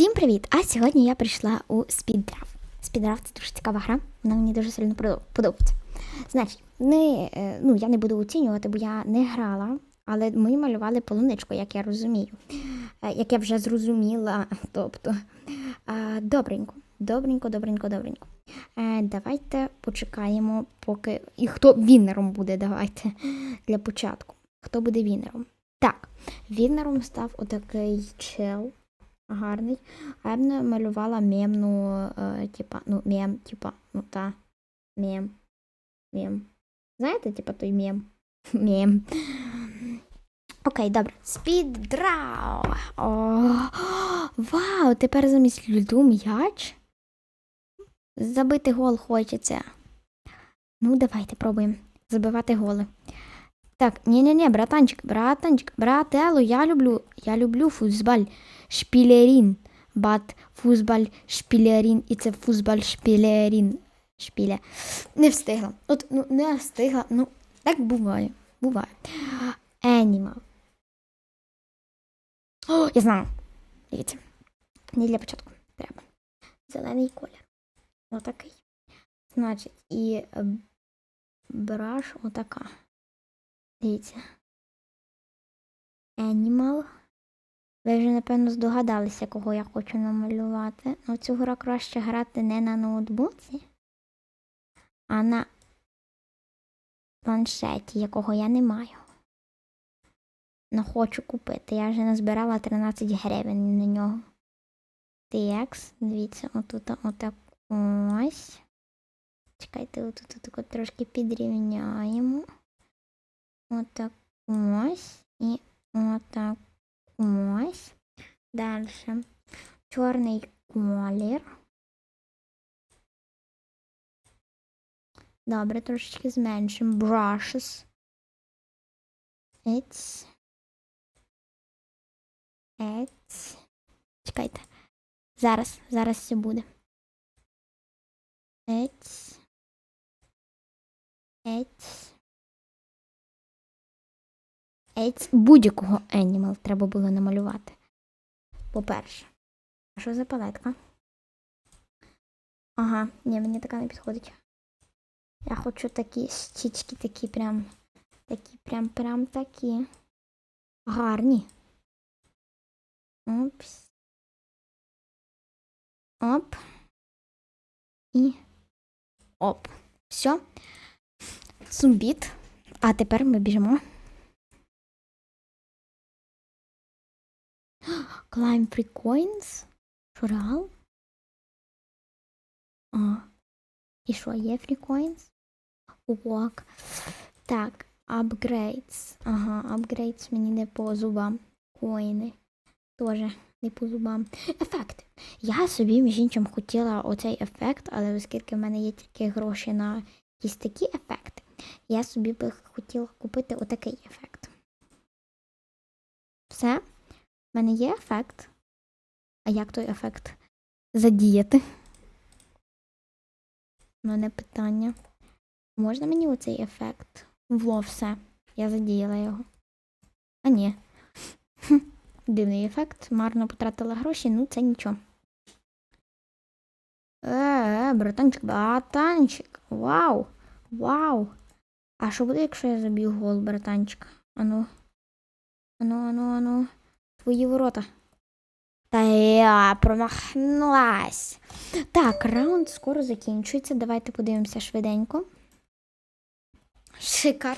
Всім привіт! А сьогодні я прийшла у Speeddraft. Speeddraft – це дуже цікава гра, вона мені дуже сильно подобається. Значить, не, е, ну, я не буду оцінювати, бо я не грала, але ми малювали полуничку, як я розумію. Е, Як я вже зрозуміла. Тобто, добренько, добренько, добренько, добренько. Е, Давайте почекаємо, поки. І хто вінером буде, давайте для початку. Хто буде вінером? Так, вінером став отакий чел гарний. А я б намалювала мемну, е, типа, ну, мем, типа, ну та, мем, мем. Знаєте, типа той мем? Мем. Окей, добре. Спіддрау. Вау, тепер замість льоду м'яч. Забити гол хочеться. Ну, давайте пробуємо забивати голи. Так, ні-ні-ні, братанчик, братанчик, брателло, я люблю, я люблю футболь, шпілерін, бат, футболь, шпілерін, і це футболь, шпілерін, шпіля. Не встигла, от, ну, не встигла, ну, так буває, буває. Animal. О, я знаю. Дивіться, не для початку, треба. Зелений колір. Отакий. Значить, і браш отака. Дивіться. Animal. Ви вже, напевно, здогадалися, кого я хочу намалювати. Ну, цю гру краще грати не на ноутбуці, а на планшеті, якого я не маю. Ну, хочу купити. Я вже назбирала 13 гривень на нього. TX, дивіться, отут, отак ось. Чекайте, отут отак трошки підрівняємо. Отак ось і отак ось. Далі. Чорний колір. Добре, трошечки зменшимо. Brushes. It's. It's. Чекайте. Зараз, зараз все буде. It's. It's. Будь-якого енімал треба було намалювати. По-перше. А що за палетка? Ага, ні, мені така не підходить. Я хочу такі щічки, такі прям. Такі прям прям такі. Гарні. Опс. Оп. І. Оп. Все. Сумбіт. А тепер ми біжимо. Climb free coins? Що реал? А. І що, є free coins? Walk. Так, upgrades. Ага, upgrades мені не по зубам. Коїни. Тоже не по зубам. Ефект. Я собі, між іншим, хотіла оцей ефект, але оскільки в мене є тільки гроші на якісь такі ефекти, я собі би хотіла купити отакий ефект. Все. У мене є ефект. А як той ефект задіяти? У мене питання. Можна мені оцей ефект? Во, все. Я задіяла його. А ні. Дивний ефект. Марно потратила гроші, ну це нічого. Е, братанчик, братанчик. Вау! Вау! А що буде, якщо я заб'ю гол, братанчик? Ану. Ану, ану, ану. Твої ворота. Та я промахнулась. Так, раунд скоро закінчується. Давайте подивимося швиденько. Шикар.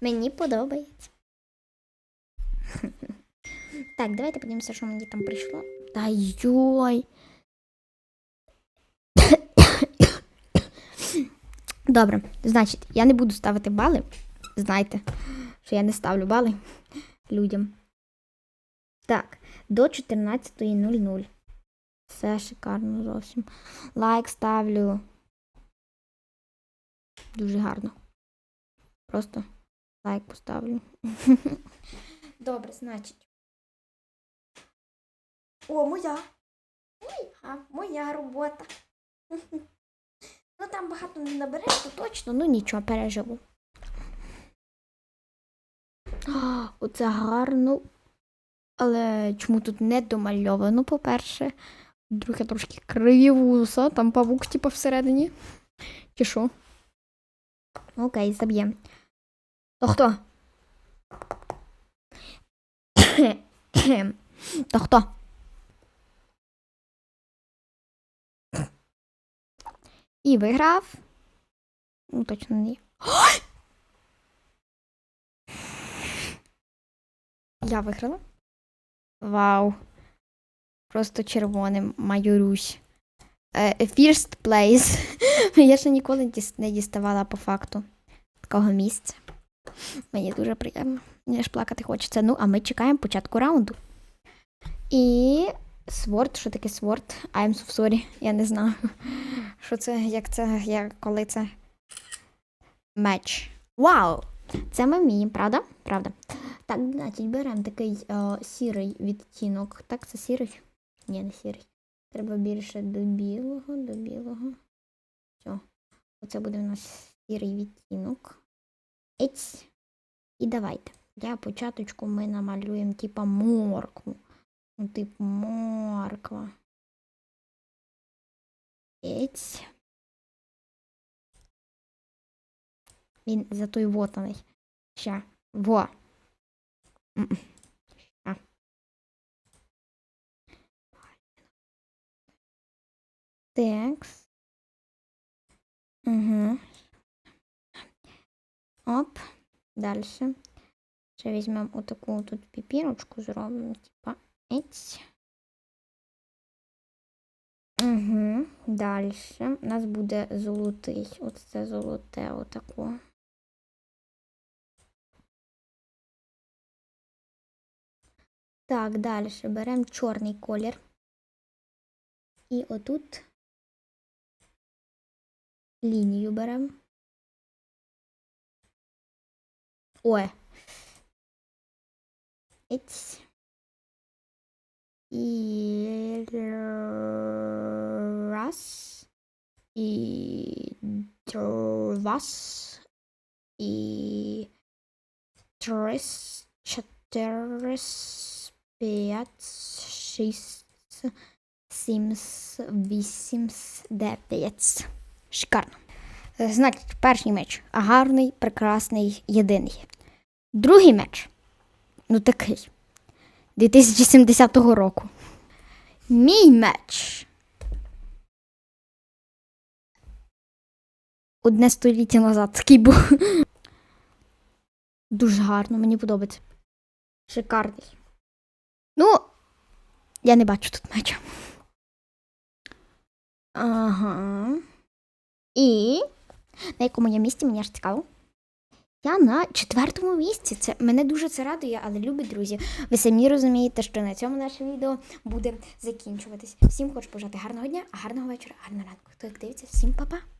Мені подобається. Так, давайте подивимося, що мені там прийшло. Та йой. Добре, значить, я не буду ставити бали. Знайте, що я не ставлю бали людям. Так, до 14.00. Все шикарно зовсім. Лайк ставлю. Дуже гарно. Просто лайк поставлю. Добре, значить. О, моя. А, моя робота. Ну там багато не набереш, то точно, ну нічого, переживу. Оце гарно Але чому тут не домальовано, по-перше. Друге, трошки криві вуса, там павук, типу, всередині. Чи що? Окей, заб'ємо. То хто? То хто? І виграв. Ну, точно не. Я виграла. Вау. Просто червоним майорюсь. Е, First place. Я ще ніколи не діставала по факту такого місця. Мені дуже приємно. Мені аж плакати хочеться. Ну, а ми чекаємо початку раунду. І сворд, що таке сворд? I'm so sorry, я не знаю. Що це, як це, як, коли це. Меч. Вау! Це ми вміємо, правда? Правда. Так, значить, беремо такий е, сірий відтінок. Так, це сірий? Ні, не сірий. Треба більше до білого, до білого. Все. Оце буде у нас сірий відтінок. Ець. І давайте. Для початочку ми намалюємо типа моркву. Ну, типу морква. Ець. Він затойвотаний. Ща. Во. Ща. Текс. Угу. Оп. Дальше. Ще візьмемо отаку тут піпірочку, зробимо, типа ець. Угу. Далі. У нас буде золотий. От це золоте, отако. Так, далі беремо чорний колір. І отут лінію беремо. Ой. Ець. І раз. І два. І три, чотири, П'ять, шість, сім, вісім, дев'ять. Шикарно. Значить, перший меч гарний, прекрасний, єдиний. Другий меч. Ну такий. 2070 року. Мій меч. Одне століття назад такий був. Дуже гарно, мені подобається. Шикарний. Ну, я не бачу тут меча. Ага. І на якому я місці, мені аж цікаво. Я на четвертому місці. Це мене дуже це радує, але любі друзі. Ви самі розумієте, що на цьому наше відео буде закінчуватись. Всім хочу бажати гарного дня, гарного вечора, гарного ранку. Хто як дивиться, всім па-па!